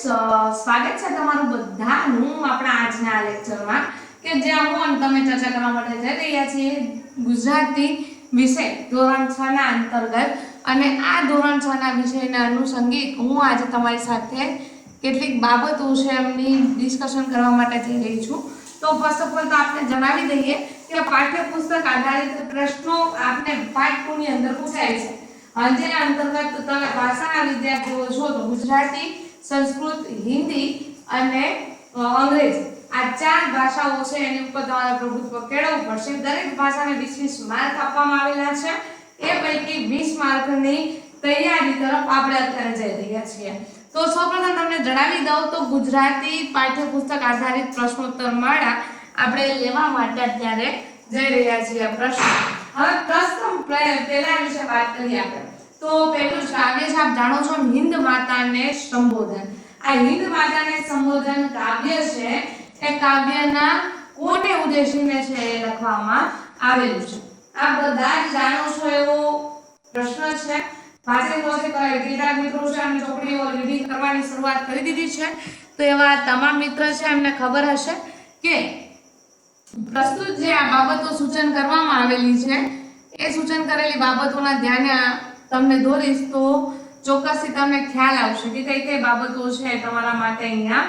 સ્વાગત છે. તમારું બધાનું આપણા આજના લેક્ચરમાં કે જ્યાં હું અને તમે ચર્ચા કરવા માટે જઈ રહ્યા છીએ ગુજરાતી વિષય ધોરણ છ ના અંતર્ગત. અને આ ધોરણ છ ના વિષયના અનુસંગિક હું આજે તમારી સાથે કેટલીક બાબતો છે એમની ડિસ્કશન કરવા માટે જઈ રહી છું. તો ફર્સ્ટ ઓફ ઓલ તો આપણે જણાવી દઈએ કે પાઠ્યપુસ્તક આધારિત પ્રશ્નો આપને પાઠ ટુ ની અંદર પૂછાય છે. જેના અંતર્ગત તમે ભાષાના વિદ્યાર્થીઓ છો તો ગુજરાતી સંસ્કૃત, હિન્દી અને અંગ્રેજી. આ ચાર ભાષાઓ છે, એની ઉપર તમારે પ્રભુત્વ કેળવવું પડશે. દરેક ભાષાને વીસ વીસ માર્ક આપવામાં આવેલા છે. એ પૈકી વીસ માર્કની તૈયારી તરફ આપણે અત્યારે જઈ રહ્યા છીએ. તો સૌપ્રથમ તમને જણાવી દઉં તો ગુજરાતી પાઠ્યપુસ્તક આધારિત પ્રશ્નોત્તર માળા આપણે લેવા માટે અત્યારે જઈ રહ્યા છીએ પ્રશ્ન. હવે પ્રથમ પ્ર- પહેલા વિશે વાત કરીએ આપણે. તો પેલું કાવ્ય છે, આપ જાણો છો હિન્દ માતાને સંબોધન. આ હિન્દ માતાને સંબોધન કાવ્ય છે, એ કાવ્યના કોને ઉદ્દેશીને છે એ લખવામાં આવેલું છે? આ બધા જાણો છો એવો પ્રશ્ન છે. વાંચન પ્રોજેક્ટ કરે કેટલાક મિત્રો છે અને ચોપડીઓ રીડિંગ કરવાની શરૂઆત કરી દીધી છે. તો એવા તમામ મિત્ર છે, એમને ખબર હશે કે પ્રસ્તુત જે આ બાબતો સૂચન કરવામાં આવેલી છે, એ સૂચન કરેલી બાબતોના ધ્યાને તમને દોરીશ તો ચોક્કસથી તમને ખ્યાલ આવશે કે કઈ કઈ બાબતો છે તમારા માટે અહીંયા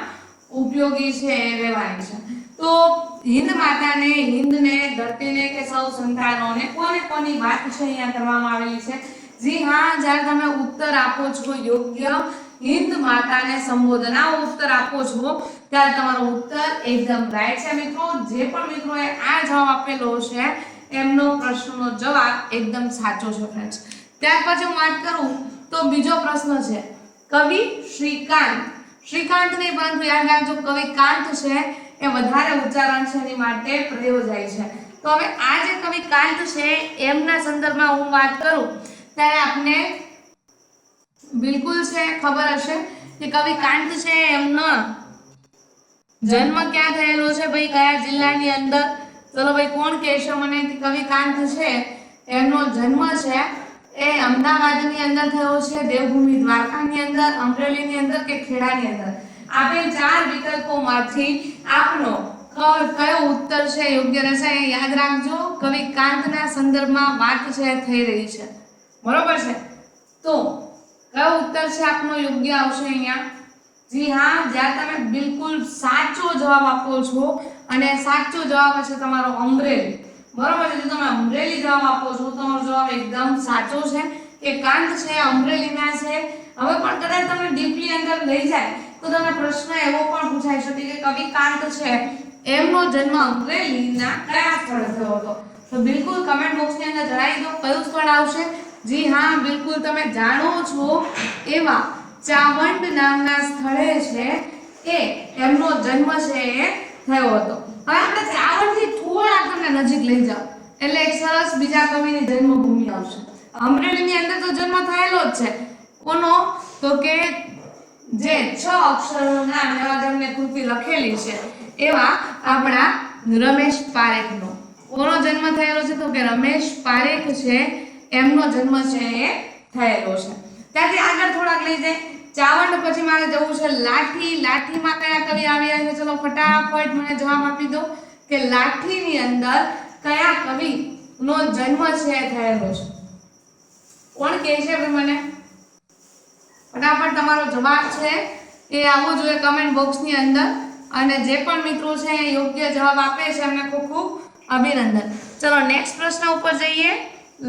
ઉપયોગી છે એ રહેવાની છે. તો હિન્દ માતાને હિન્દને ધરતીને કે સૌ સંતાનોને કોને કોની વાત છે અહીંયા કરવામાં આવેલી છે? જી હા, જ્યારે તમે ઉત્તર આપો છો યોગ્ય હિન્દ માતાને સંબોધન, આ ઉત્તર આપો છો, ત્યારે તમારો ઉત્તર એકદમ રાઈટ છે. મિત્રો, જે પણ મિત્રોએ આ જવાબ આપેલો છે, એમનો પ્રશ્નનો જવાબ એકદમ સાચો છે ફ્રેન્ડ્સ ત્યાર પછી હું વાત કરું તો બીજો પ્રશ્ન છે. કવિ શ્રીકાંત. શ્રીકાંત નહીં પરંતુ યાદ રાખજો, કવિ કાંત છે એ વધારે ઉચ્ચારણ છે એની માટે પ્રયોજાય છે. તો હવે આ જે કવિ કાંત છે એમના સંદર્ભમાં હું વાત કરું, ત્યારે આપને બિલકુલ છે ખબર હશે કે કવિ કાંત છે એમનો જન્મ ક્યાં થયેલો છે ભાઈ, કયા જિલ્લાની અંદર? ચલો ભાઈ, કોણ કહેશે મને કવિ કાંત છે? એમનો જન્મ છે એ અમદાવાદની અંદર થયો છે, દેવભૂમિ દ્વારકાની અંદર, અમરેલીની અંદર કે ખેડાની અંદર? આપેલ ચાર વિકલ્પોમાંથી આપનો કયો ઉત્તર છે યોગ્ય રહેશે એ યાદ રાખજો. કવિ કાંતના સંદર્ભમાં વાત છે, થઈ રહી છે. બરોબર છે? તો કયો ઉત્તર છે આપનો? યોગ્ય આવશે અહીંયા. જી હા, જ્યાં તમે બિલકુલ સાચો જવાબ આપો છો અને સાચો જવાબ હશે તમારો અમરેલી. બરોબર છે તમે અમરેલી જવાબ આપો છો તમારો જવાબ એકદમ સાચો છે કે કાંત છે, અમરેલીના છે. હવે પણ કદાચ તમને ડીપલી અંદર લઈ જાય, તો તમને પ્રશ્ન એવો પણ પૂછાઈ શકે કે કવિ કાંત છે? એમનો જન્મ અમરેલીના કયા સ્થળે થયો હતો? તો બિલકુલ કમેન્ટ બોક્સની અંદર જણાવી દો, કયું સ્થળ આવશે? જી હા, બિલકુલ તમે જાણો છો એવા ચાવંડ નામના સ્થળે છે એ એમનો જન્મ છે એ થયો હતો. હવે આપણે ચાવંડથી થોડા તમને નજીક લઈ જાઓ. એટલે એક સરસ બીજા કવિની જન્મભૂમિ આવશે. અમરેલીની અંદર તો જન્મ થયેલો જ છે. કોનો? તો કે જે છ અક્ષરોના એવા જેમને કૃતિ લખેલી છે, એવા આપણા રમેશ પારેખનો. કોનો જન્મ થયેલો છે? તો કે રમેશ પારેખ છે, એમનો જન્મ છે એ થયેલો છે. ત્યાંથી આગળ થોડાક લઈ જાય. ચાવંડ પછી મારે જવું છે લાઠી. લાઠીમાં કયા કવિ આવ્યા છે? ચલો ફટાફટ મને જવાબ આપી દો. કે લાઠીની અંદર કયા કવિ નો જન્મ છે થયેલો છે? કોણ કહે છે ભાઈ મને? ફટાફટ તમારો જવાબ છે એ આવવો જોઈએ કમેન્ટ બોક્સની અંદર અને જે પણ મિત્રો છે એ યોગ્ય જવાબ આપે છે એમને ખૂબ ખૂબ અભિનંદન. ચલો નેક્સ્ટ પ્રશ્ન ઉપર જઈએ.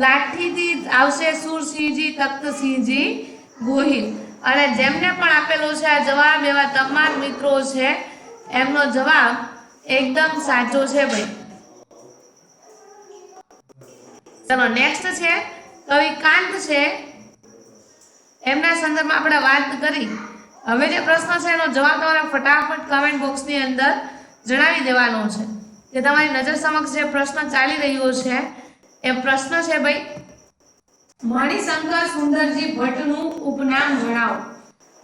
લાઠીથી આવશે સુરસિંહજી તખ્તસિંહજી ગોહિલ. અને જેમને પણ આપેલો છે આ જવાબ એવા તમામ મિત્રો છે એમનો જવાબ એકદમ સાચો છે ભાઈ. ચલો નેક્સ્ટ છે કવિ કાંત છે. એમના સંદર્ભમાં આપણે વાત કરી. હવે જે પ્રશ્ન છે એનો જવાબ તમારે ફટાફટ કમેન્ટ બોક્સની અંદર જણાવી દેવાનો છે. કે તમારી નજર સમક્ષ જે પ્રશ્ન ચાલી રહ્યો છે, એ પ્રશ્ન છે ભાઈ, મણિશંકર સુંદરજી ભટ્ટનું ઉપનામ જણાવો.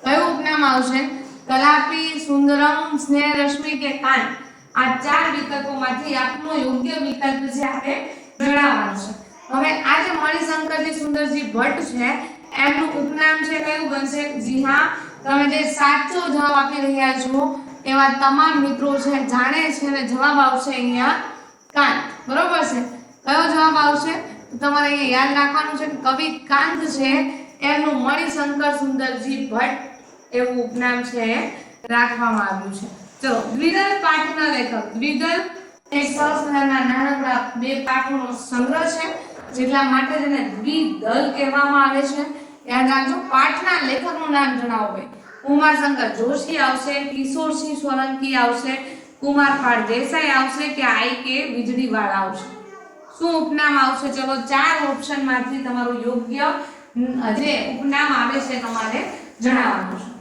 કયું ઉપનામ આવશે? કલાપી, સુંદરમ, સ્નેહરશ્મિ કે કાન આ ચાર વિકલ્પોમાંથી આપનો યોગ્ય વિકલ્પ છે આપણે જણાવવાનો છે. હવે આ જે મણિશંકરજી સુંદરજી ભટ્ટ છે, એમનું ઉપનામ છે કયું બનશે? જી હા, તમે જે સાચો જવાબ આપી રહ્યા છો, એવા તમામ મિત્રો છે, જાણે છે ને જવાબ આવશે અહીંયા કાંત બરોબર છે? કયો જવાબ આવશે? તમારે અહીંયા યાદ રાખવાનું છે કે કવિ કાંત છે, એમનું મણિશંકર સુંદરજી ભટ્ટ એવું ઉપનામ છે, રાખવામાં આવ્યું છે. ચલો દ્વિદલ પાઠના લેખક. દ્વિદલ એક સરસ મજાના નાનકડા બે પાઠોનો સંગ્રહ છે, જેટલા માટે તેને દ્વિદલ કહેવામાં આવે છે. યાદ રાખજો, પાઠના લેખકનું નામ જણાવો ભાઈ. ઉમાશંકર જોશી આવશે, કિશોરસિંહ સોલંકી આવશે, કુમારપાળ દેસાઈ આવશે કે આઈ કે વીજળીવાળ આવશે. શું ઉપનામ આવશે? ચલો, ચાર ઓપ્શનમાંથી તમારું યોગ્ય જે ઉપનામ આવે છે તમારે જણાવવાનું છે.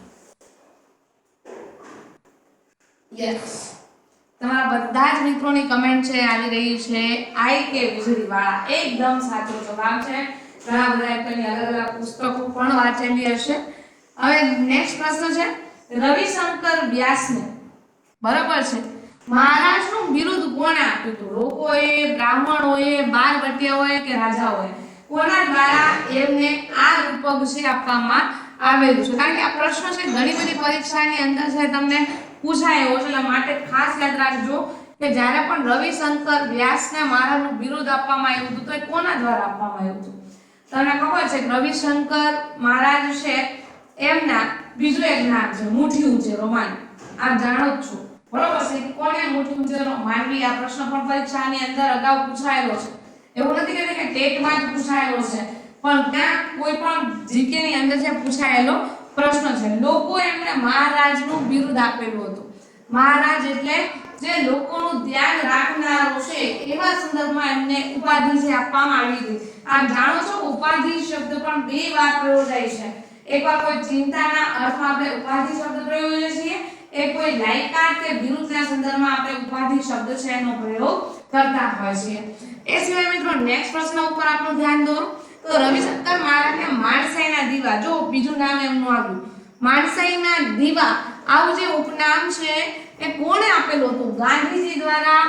યસ તમારા બધા જ મિત્રોની કમેન્ટ છે, આવી રહી છે. આઈ કે વીજળીવાળા એકદમ સાચો જવાબ છે. ઘણા બધા તેની અલગ અલગ પુસ્તકો પણ વાંચેલી હશે. હવે નેક્સ્ટ પ્રશ્ન છે, રવિશંકર વ્યાસને. બરાબર છે. મહારાજનું બિરુદ કોણે આપ્યું હતું? લોકોએ, બ્રાહ્મણોએ બારવટીયાઓએ કે રાજાઓએ? કોના દ્વારા એમને આ રૂપક છે આપવામાં આવેલું છે? કારણ કે આ પ્રશ્ન છે, ઘણી બધી પરીક્ષાની અંદર છે તમને પૂછાયો છે, એટલે માટે ખાસ યાદ રાખજો કે જ્યારે પણ રવિશંકર વ્યાસને મહારાજનું બિરુદ આપવામાં આવ્યું હતું, તો એ કોના દ્વારા આપવામાં આવ્યું હતું? તમને ખબર છે રવિશંકર મહારાજ છે, એમના બીજું એક નામ છે, મુઠ્ઠી ઉંચેરો માનવી. આપ જાણો જ છો. બરોબર છે? કોને મુઠ્ઠી ઉંચેરો માનવી? આ પ્રશ્ન પણ પરીક્ષાની અંદર અગાઉ પૂછાયેલો છે. એવું નથી કહેતી કે ટેટમાં જ પૂછાયેલો છે. પણ ત્યાં કોઈ પણ જીકે ની અંદર જે પૂછાયેલો પ્રશ્ન છે. લોકો એમને મહારાજનું બિરુદ આપેલું હતું. મહારાજ એટલે જે લોકોનું ધ્યાન રાખનારો છે, એવા સંદર્ભમાં એમને ઉપાધિ છે આપવામાં આવી હતી. આપ જાણો છો, ઉપાધિ શબ્દ પણ બે વાર પ્રયોજાય છે. એકવાર કોઈ ચિંતાના અર્થમાં આપણે ઉપાધિ શબ્દ પ્રયોજીએ છીએ, એ કોઈ લાયકાત કે વિરુદ્ધના સંદર્ભમાં આપણે ઉપાધિ શબ્દ છે એનો પ્રયોગ કરતા હોય છીએ. એ સિવાય મિત્રો નેક્સ્ટ પ્રશ્ન ઉપર આપણું ધ્યાન દોરો તો રવિશંકર મહારાજને માણસાઈના દીવા. જો બીજું નામ એમનું આવ્યું. માણસાઈના દીવા. આવું જે ઉપનામ છે, એ કોણે આપેલું હતું? ગાંધીજી દ્વારા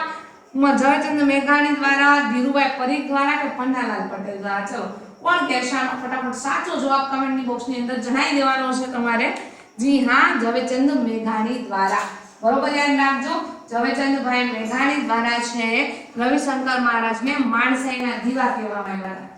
ઝવેરચંદ મેઘાણી દ્વારા, ધીરુભાઈ પરીખ દ્વારા કે પન્નાલાલ પટેલ દ્વારા? ચલો, કોણ કહેશે? ફટાફટ સાચો જવાબ કમેન્ટની બોક્સની અંદર જણાવી દેવાનો છે તમારે. જી હા ઝવેરચંદ મેઘાણી દ્વારા. બરોબર યાદ રાખજો ઝવેરચંદભાઈ મેઘાણી દ્વારા છે રવિશંકર મહારાજને માણસાઈના દીવા કહેવામાં આવ્યા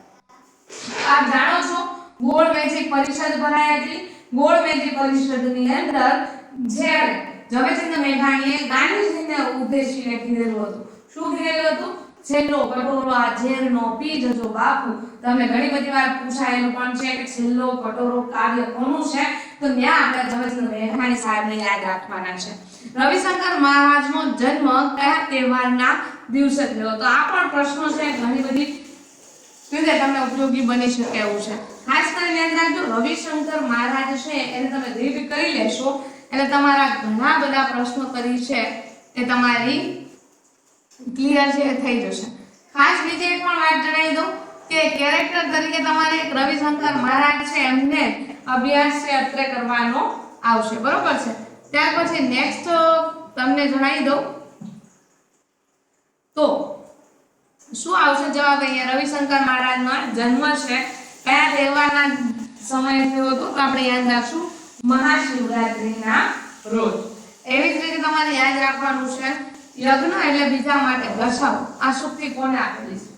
આપ જાણો છો, ગોળ મેજિક પરિષદ ભરાઈ હતી. ગોળ મેજિક પરિષદની અંદર જ્યારે ઝવેરચંદ મેઘાણીએ ગાંધીજીને ઉદ્દેશીને કીધેલું હતું. શું કીધેલું હતું? છેલ્લો કટોરો, આ ઝેરનો પી જજો બાપુ તમને ઘણી બધી વાર પૂછાયેલું પણ છે કે છેલ્લો કટોરો કાવ્ય કોનું છે? તો ત્યાં આપણે ઝવેરચંદ મેઘાણી સાહેબને યાદ રાખવાના છે. રવિશંકર મહારાજનો જન્મ કયા તહેવારના દિવસે થયો? તો આ પણ પ્રશ્નો છે, ઘણી બધી રીતે તમને ઉપયોગી બની શકે એવું છે. ખાસ કરીને યાદ રાખજો, રવિશંકર મહારાજ છે, એને તમે રીડ કરી લેશો. એટલે તમારા ઘણા બધા પ્રશ્નો કરી છે એ તમારી ક્લિયર છે થઈ જશે. ખાસ બીજી એક પણ વાત જણાવી દઉં કે કેરેક્ટર તરીકે તમારે રવિશંકર મહારાજ છે, એમને અભ્યાસ છે, અત્રે કરવાનો આવશે. બરોબર છે? ત્યાર પછી નેક્સ્ટ તમને જણાવી દઉં. તો શું આવશે જવાબ અહીંયા? રવિશંકર મહારાજનો જન્મ છે. કયા તહેવારના સમયે થયો હતો? તો આપણે યાદ રાખશું. મહાશિવરાત્રિના રોજ. એવી જ રીતે તમારે યાદ રાખવાનું છે યજ્ઞ એટલે બીજા માટે ઘસાવ આ શક્તિ કોને આપેલી છે?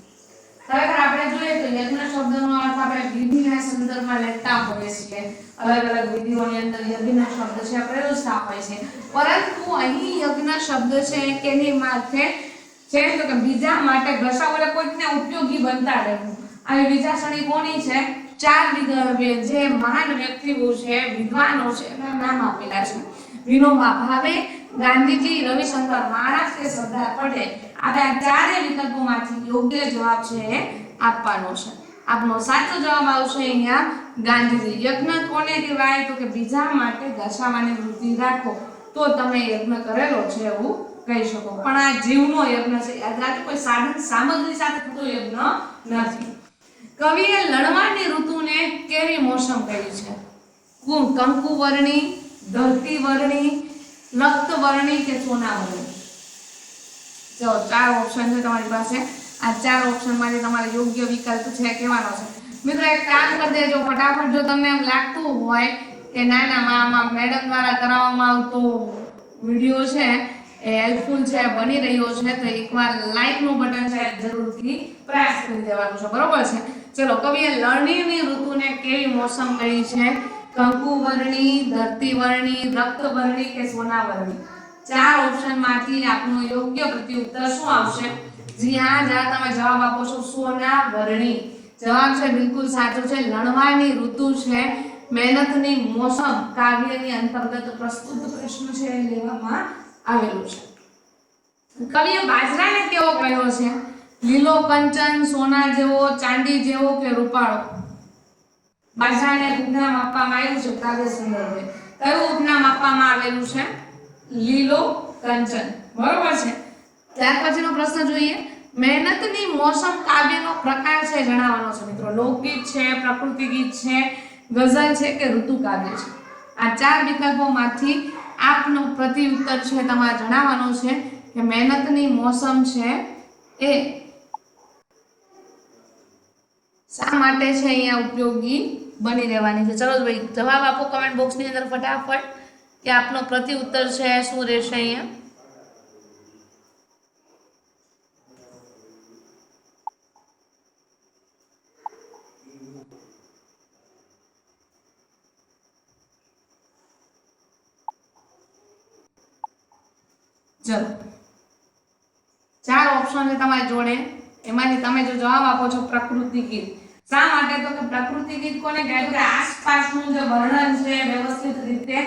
ખરેખર આપણે જોઈએ તો યજ્ઞ શબ્દનો અર્થ આપણે વિધિના સંદર્ભમાં લેતા હોઈએ છીએ. અલગ અલગ વિધિઓની અંદર યજ્ઞ શબ્દ છે પ્રયોજતા હોય છે. પરંતુ અહીં યજ્ઞ શબ્દ છે કેની માથે છે? તો કે બીજા માટે ઘસાવ કોઈકને ઉપયોગી બનતા રહેવું આવી વિચારસરણી કોની છે? ચાર જે મહાન વ્યક્તિઓ છે, વિદ્વાનો છે, એના નામ આપેલા છે. વિનોબા ભાવે, ગાંધીજી, રવિશંકર મહારાજ કે સરદાર પટેલ આપણે ચારેય ચારે વિકલ્પોમાંથી યોગ્ય જવાબ છે આપવાનો છે. આપનો સાચો જવાબ આવશે અહીંયા ગાંધીજી. યજ્ઞ કોને કહેવાય? તો કે બીજા માટે દશામાની વૃત્તિ રાખો. તો તમે યજ્ઞ કરેલો છે એવું કહી શકો. પણ આ જીવનો યજ્ઞ છે. યાદ રાખજો કોઈ સાધન સામગ્રી સાથે થતો યજ્ઞ નથી. કવિએ લણવાની ઋતુને કેવી મોસમ કહી છે? કંકુ વર્ણી, ધરતી વર્ણી રક્ત વર્ણી કે સોના વર્ણી? જો ચાર ઓપ્શન છે તમારી પાસે. આ ચાર ઓપ્શનમાંથી તમારે યોગ્ય વિકલ્પ છે કહેવાનો છે. મિત્રો, એક કામ કરી દેજો. ફટાફટ જો તમને એમ લાગતું હોય કે ના ના મેડમ દ્વારા કરાવવામાં આવતો વીડિયો છે એ હેલ્પફુલ છે, બની રહ્યો છે, તો એકવાર લાઈકનું બટન છે, જરૂરથી પ્રેસ કરી દેવાનું છે, બરોબર છે? ચલો, કવિએ લણણીની ઋતુને કેવી મોસમ કહી છે? કંકુ વર્ણી ધરતી વર્ણી રક્ત વર્ણી કે સોના વર્ણી ચાર ઓપ્શનમાંથી આપનું યોગ્ય પ્રત્યુત્તર શું આવશે? જી હા જ્યાં તમે જવાબ આપો છો સોના વર્ણી જવાબ છે, બિલકુલ સાચો છે લણવાની ઋતુ છે, મહેનતની મોસમ, કાવ્યની અંતર્ગત પ્રસ્તુત પ્રશ્ન છે લેવામાં આવેલું છે. કવિએ બાજરાને કેવો કહ્યો છે? લીલો કંચન, સોના જેવો, ચાંદી જેવો કે રૂપાળો? બાજરાને ઉપનામ આપવામાં આવ્યું છે કાવ્ય સંદર્ભે કયું ઉપનામ આપવામાં આવેલું છે? લીલો કંચન. બરોબર છે? ત્યાર પછીનો પ્રશ્ન જોઈએ. મહેનતની મોસમ કાવ્યનો પ્રકાર છે જણાવવાનો છે મિત્રો. લોકગીત છે, પ્રકૃતિ ગીત છે, ગઝલ છે કે ઋતુ કાવ્ય છે? આ ચાર વિકલ્પોમાંથી આપનો પ્રતિઉત્તર છે, તમારે જણાવવાનો છે કે મહેનતની મોસમ છે એ શા માટે છે અહીંયા ઉપયોગી બની રહેવાની છે? ચલો ભાઈ, જવાબ આપો કમેન્ટ બોક્સની અંદર ફટાફટ કે આપનો પ્રતિઉત્તર છે, શું રહેશે અહીંયા? ચલો. ચાર ઓપ્શન છે તમારી જોડે. એમાંથી તમે જો જવાબ આપો છો પ્રકૃતિ ગીત. શા માટે? તો કે પ્રકૃતિ ગીત કોને કહેવાય કે આસપાસનું જે વર્ણન છે વ્યવસ્થિત રીતે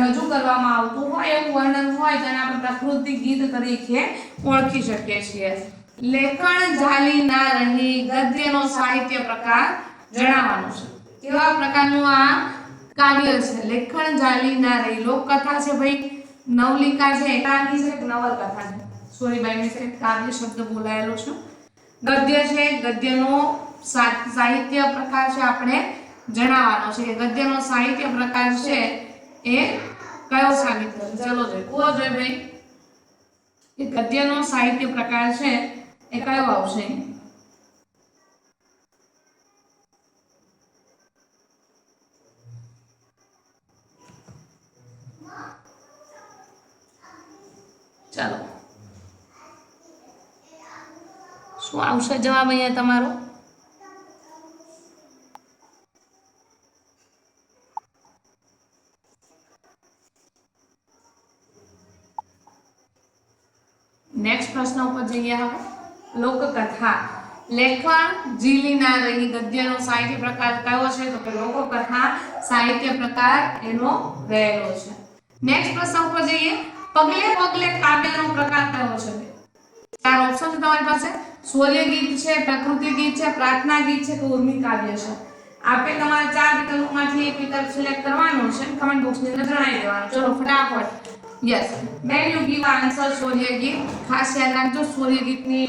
રજૂ કરવામાં આવતું હોય, એવું વર્ણન હોય તેને આપણે પ્રકૃતિ ગીત તરીકે ઓળખી શકીએ છીએ. લેખણ ઝાલી ના રહી ગદ્યનો સાહિત્ય પ્રકાર જણાવવાનો છે. કેવા પ્રકારનું આ કાવ્ય છે? લેખણ ઝાલી ના રહી લોકકથા છે ભાઈ. નવલિકા છે એકાંકી છે નવલકથા છે. સોરીબાઈ છે કાવ્ય શબ્દ બોલાયેલો છે. ગદ્ય છે, ગદ્યનો સાહિત્ય પ્રકાર છે આપણે જણાવવાનો છે કે ગદ્યનો સાહિત્ય પ્રકાર છે એ કયો સાહિત્ય ચલો જોઈએ. કુવો જોઈએ ભાઈ. કે ગદ્યનો સાહિત્ય પ્રકાર છે એ કયો આવશે? ચાલો. શું આવશે જવાબ અહીંયા તમારો? નેક્સ્ટ પ્રશ્ન ઉપર જઈએ હવે. લોકકથા. લેખન જીલી ના રહી ગદ્યનો સાહિત્ય પ્રકાર કયો છે? તો કે લોકકથા સાહિત્ય પ્રકાર એનો રહેલો છે. નેક્સ્ટ પ્રશ્ન ઉપર જઈએ. પગલે પગલે કાવ્યનો પ્રકાર કયો છે? ચાર ઓપ્શન છે તમારી પાસે. સૂર્ય ગીત છે, પ્રકૃતિ ગીત છે, પ્રાર્થના ગીત છે કે ઉર્મી કાવ્ય છે. આપે તમારે ચાર વિકલ્પોમાંથી એક વિકલ્પ સિલેક્ટ કરવાનો છે. કમેન્ટ બોક્સની અંદર જણાવી દેવાનું. ચલો, ફટાફટ. Yes man you give answer સૂર્ય ગીત. ખાસ યાદ રાખજો સૂર્ય ગીતની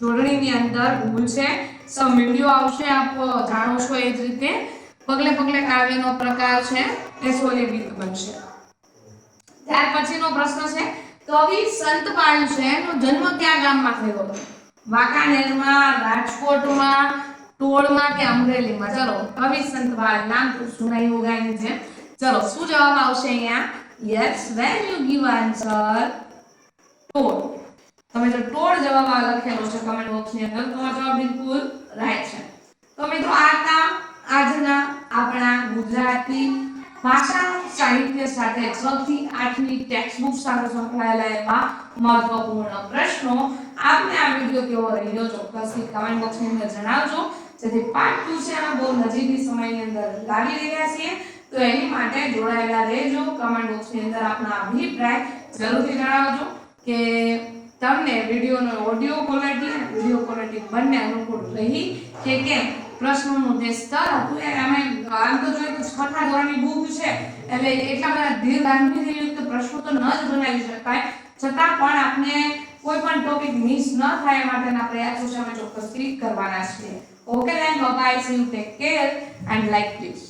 જોડણીની અંદર ભૂલ છે. સમ વીડિયો આવશે, આપ જાણો છો એ જ રીતે. પગલે પગલે કાવ્યનો પ્રકાર છે, એ સૂર્ય ગીત બનશે. ત્યાર પછીનો પ્રશ્ન છે, કવિ સંતપાળ છે, એનો જન્મ કયા ગામમાં થયો હતો? વાંકાનેરમાં, રાજકોટમાં, ટોળમાં કે અમરેલીમાં? ચલો, કવિ સંતપાળ નામ સુનાઈ ગાયું છે. ચલો, શું જવાબ આવશે અહીંયા? Yes when you give answer ટોળ. તમે જો ટોળ જવાબ આ લખેલો છે કમેન્ટ બોક્સની અંદર, તો જવાબ બિલકુલ રાઈટ છે. તો મિત્રો, આ હતા આજના આપણા ગુજરાતી ભાષા સાહિત્ય સાથે છ થી આઠની ટેક્સ્ટ બુક સાથે સંકળાયેલા એવા મહત્વપૂર્ણ પ્રશ્નો આપને આ વીડિયો કેવો રહ્યો ચોક્કસથી કમેન્ટ બોક્સની અંદર જણાવજો. જેથી પાર્ટ ટુ છે અમે બહુ નજીકની સમયની અંદર લાવી રહ્યા છીએ. તો એની માટે જોડાયેલા રહેજો. કમેન્ટ બોક્સની અંદર આપના અભિપ્રાય જરૂરથી જણાવજો કે તમને વિડીયોનો ઓડિયો ક્વોલિટી વીડિયો ક્વોલિટી બંને અનુકૂળ રહી કે કેમ? પ્રશ્નોનું જે સ્તર હતું એ અમે આમ તો જોઈએ તો છઠ્ઠા ધોરણની બુક છે, એટલે એટલા બધા ધીર ગાંભીર્યયુક્ત પ્રશ્નો તો ન જ બનાવી શકાય. છતાં પણ આપણે કોઈ પણ ટોપિક મિસ ન થાય માટેના પ્રયાસો છે અમે ચોક્કસથી કરવાના છીએ. Okay then bye see you take care and like please